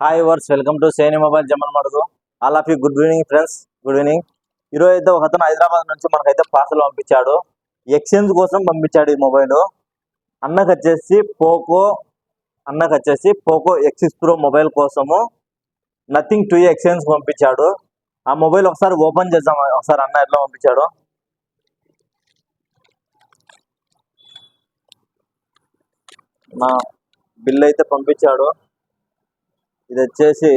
Hi వర్స్ welcome to సేని mobile Zeeman మడుగు all of you good evening friends good evening ఈరోజు అయితే ఒక అతను హైదరాబాద్ నుంచి మనకైతే పార్సల్ పంపించాడు. ఎక్స్చేంజ్ కోసం పంపించాడు ఈ మొబైల్ అన్నకు వచ్చేసి పోకో అన్నకు వచ్చేసి Poco X six pro mobile కోసము నథింగ్ టు ఎక్స్చేంజ్ పంపించాడు. ఆ మొబైల్ ఒకసారి ఓపెన్ చేద్దాం. ఒకసారి అన్న ఎట్లా పంపించాడు? నా బిల్ అయితే పంపించాడు. ఇది వచ్చేసి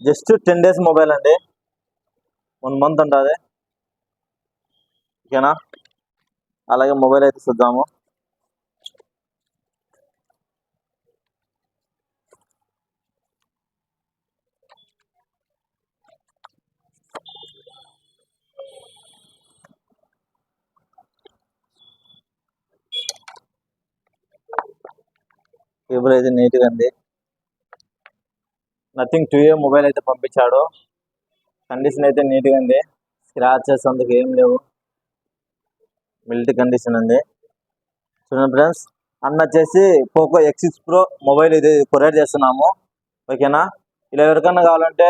జస్ట్ టెన్ డేస్ మొబైల్ అండి. వన్ మంత్ ఉంటుంది. ఓకేనా? అలాగే మొబైల్ అయితే చూద్దాము. కేబుల్ అయితే నీట్గా ఉంది. నథింగ్ టూ ఏ మొబైల్ అయితే పంపించాడు. కండిషన్ అయితే నీట్గా ఉంది. స్క్రాచెస్ అందుకు ఏం లేవు. మిల్టీ కండిషన్ ఉంది. చూడండి ఫ్రెండ్స్ అన్న వచ్చేసి Poco X six pro mobile ఇది కొరియర్ చేస్తున్నాము. ఓకేనా ఇలా ఎవరికైనా కావాలంటే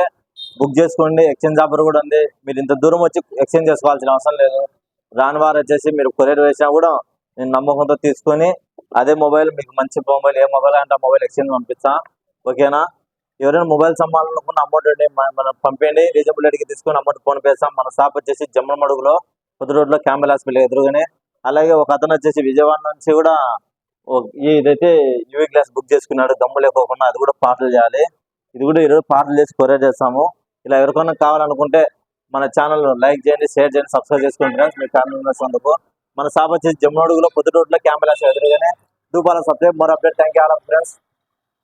బుక్ చేసుకోండి. ఎక్స్చేంజ్ ఆఫర్ కూడా ఉంది. మీరు ఇంత దూరం వచ్చి ఎక్స్చేంజ్ చేసుకోవాల్సిన అవసరం లేదు. రాని వారు వచ్చేసి మీరు కొరియర్ వేసినా కూడా నేను నమ్మకంతో తీసుకొని అదే మొబైల్ మీకు మంచి మొబైల్ ఏ మొబైల్ అంటే ఆ మొబైల్ ఎక్స్చేంజ్ పంపిస్తాను ఓకేనా ఎవరైనా మొబైల్ సంబంధాలనుకున్న అమౌంట్ మనం పంపేయండి. రీజనబుల్ రేట్కి తీసుకొని అమౌంట్ ఫోన్ పేస్తాం మన షాప్ వచ్చేసి జమ్మమడుగులో పొద్దు రోడ్లో క్యాంబల్ హాస్పిటల్ ఎదురుగానే. అలాగే ఒక అతను వచ్చేసి విజయవాడ నుంచి కూడా ఈ ఇదైతే యూవీ గ్లాస్ బుక్ చేసుకున్నాడు. దమ్ము లేకోకుండా అది కూడా పార్సల్ చేయాలి. ఇది కూడా ఈరోజు పార్సల్ చేసి కొరియర్ చేస్తాము. ఇలా ఎవరికైనా కావాలనుకుంటే మన ఛానల్ లైక్ చేయండి షేర్ చేయండి సబ్స్క్రైబ్ చేసుకోండి ఫ్రెండ్స్. మీ ఛానల్ మెంబర్స్ అందుకు మన షాప్ వచ్చేసి జమ్మడుగులో పొద్దు రోడ్లో క్యాంబల్ హాస్పిటల్ ఎదురుగానే. దూపాల సబ్జెక్ట్ మరో update. Thank you all friends.